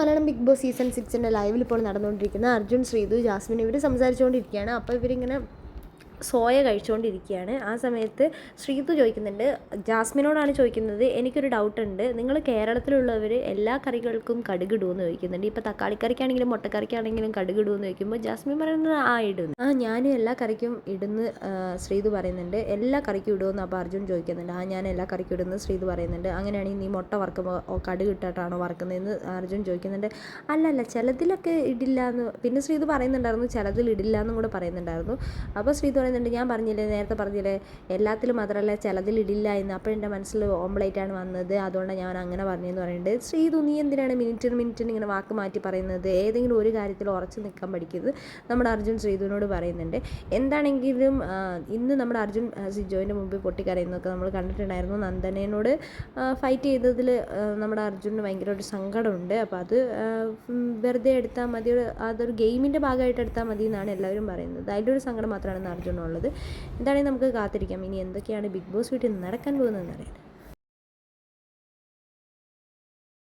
Malayalam big boss season സിക്സിന്റെ ലൈവിൽ ഇപ്പോൾ നടന്നുകൊണ്ടിരിക്കുന്ന അർജുൻ ശ്രീതു ജാസ്മിൻ ഇവർ സംസാരിച്ചുകൊണ്ടിരിക്കുകയാണ്. അപ്പോൾ ഇവരിങ്ങനെ സോയ കഴിച്ചുകൊണ്ടിരിക്കുകയാണ്. ആ സമയത്ത് ശ്രീതു ചോദിക്കുന്നുണ്ട് ജാസ്മിനോടാണ് ചോദിക്കുന്നത് എനിക്കൊരു ഡൗട്ട് ഉണ്ട് നിങ്ങൾ കേരളത്തിലുള്ളവർ എല്ലാ കറികൾക്കും കടുകിടുമെന്ന് ചോദിക്കുന്നുണ്ട്. ഇപ്പോൾ തക്കാളിക്കറിക്കാണെങ്കിലും മുട്ടക്കറിക്കാണെങ്കിലും കടുകിടുമെന്ന് ചോദിക്കുമ്പോൾ ജാസ്മിൻ പറയുന്നത് ആ ഇടുന്നു. ആ ഞാൻ എല്ലാ കറിക്കും ഇടുന്ന് ശ്രീതു പറയുന്നുണ്ട്. എല്ലാ കറിക്കും ഇടുമെന്ന് അപ്പോൾ അർജുൻ ചോദിക്കുന്നുണ്ട്. ആ ഞാൻ എല്ലാ കറിക്കും ഇടുന്നു ശ്രീതു പറയുന്നുണ്ട്. അങ്ങനെയാണെങ്കിൽ നീ മുട്ട വറക്കുമ്പോൾ ഓ, കടുക് ഇട്ടിട്ടാണോ വറക്കുന്നതെന്ന് അർജുൻ ചോദിക്കുന്നുണ്ട്. അല്ല അല്ല ചിലതിലൊക്കെ ഇടില്ല എന്ന് പിന്നെ ശ്രീതു പറയുന്നുണ്ടായിരുന്നു ചിലതിൽ ഇടില്ല എന്നും കൂടെ പറയുന്നുണ്ടായിരുന്നു. അപ്പോൾ ശ്രീതു പറയുന്നുണ്ട് ഞാൻ പറഞ്ഞില്ലേ നേരത്തെ പറഞ്ഞില്ലേ എല്ലാത്തിലും മാത്രമല്ല ചിലതിൽ ഇടില്ല എന്ന്. അപ്പോൾ എന്റെ മനസ്സിൽ ഓംപ്ലേറ്റ് ആണ് വന്നത്. അതുകൊണ്ടാണ് ഞാൻ അങ്ങനെ പറഞ്ഞതെന്ന് പറയുന്നുണ്ട് ശ്രീ നീ എന്തിനാണ് മിനിറ്റിന് മിനിറ്റിന് ഇങ്ങനെ വാക്ക് മാറ്റി പറയുന്നത്? ഏതെങ്കിലും ഒരു കാര്യത്തിൽ ഉറച്ചു നിൽക്കാൻ പഠിക്കുന്നത് നമ്മുടെ അർജുൻ ശ്രീതുവിനോട് പറയുന്നുണ്ട്. എന്താണെങ്കിലും ഇന്ന് നമ്മുടെ അർജുൻ സിജോയിന്റെ മുമ്പിൽ പൊട്ടിക്കരയുന്നതൊക്കെ നമ്മൾ കണ്ടിട്ടുണ്ടായിരുന്നു. നന്ദനയോട് ഫൈറ്റ് ചെയ്തതിൽ നമ്മുടെ അർജുന് ഭയങ്കര ഒരു സങ്കടമുണ്ട്. അപ്പോൾ അത് വെറുതെ എടുത്താൽ മതി. അതൊരു ഗെയിമിന്റെ ഭാഗമായിട്ട് എടുത്താൽ മതി എന്നാണ് എല്ലാവരും പറയുന്നത്. അതിന്റെ ഒരു സങ്കടം മാത്രമാണ് ഇന്ന് അർജുനുള്ളത് എന്താണെങ്കിൽ നമുക്ക് കാത്തിരിക്കാം. ഇനി എന്തൊക്കെയാണ് ബിഗ് ബോസ് വീട്ടിൽ നടക്കാൻ പോകുന്നതെന്ന് അറിയാം